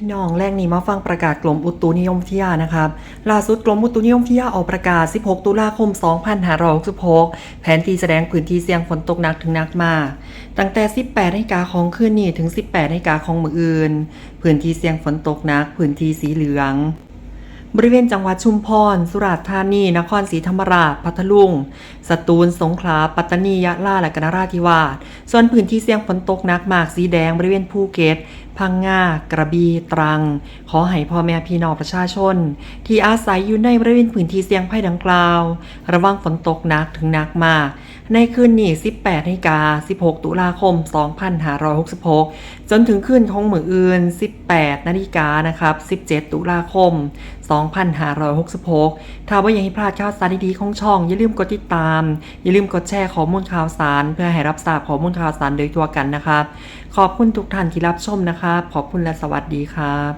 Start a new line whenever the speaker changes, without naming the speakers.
พี่น้องแรกนี้มาฟังประกาศกรมอุตุนิยมวิทยานะครับล่าสุดกรมอุตุนิยมวิทยาออกประกาศ 16 ตุลาคม 2566 แผนที่แสดงพื้นที่เสี่ยงฝนตกหนักถึงหนักมาก ตั้งแต่ 18นาฬิกาของคืนนี้ถึง 18นาฬิกาของมื้ออื่น พื้นที่เสี่ยงฝนตกหนัก พื้นที่สีเหลือง บริเวณจังหวัดชุมพร สุราษฎร์ธานี นครศรีธรรมราช พัทลุง สตูล สงขลา ปัตตานี ยะลา และกนราธิวาส ส่วนพื้นที่เสี่ยงฝนตกหนักมาก สีแดง บริเวณภูเก็ต พังงา กระบี่ ตรัง ขอให้พ่อแม่พี่น้องประชาชน ที่อาศัยอยู่ในบริเวณพื้นที่เสี่ยงภัยดังกล่าว ระวังฝนตกหนักถึงหนักมาก ในคืนนี้ 18นาฬิกา 16 ตุลาคม 2566 จนถึงคืนของมืออื่น 18นาฬิกานะครับ 17 ตุลาคม 2566 ถ้าว่าอยากให้พลาดข่าวสารดีๆของช่อง อย่าลืมกดติดตาม อย่าลืมกดแชร์ข้อมูลข่าวสาร เพื่อให้รับทราบข้อมูลข่าวสารโดยทั่วกันนะครับ ขอบคุณทุกท่านที่รับชมนะครับ ขอบคุณและสวัสดีครับ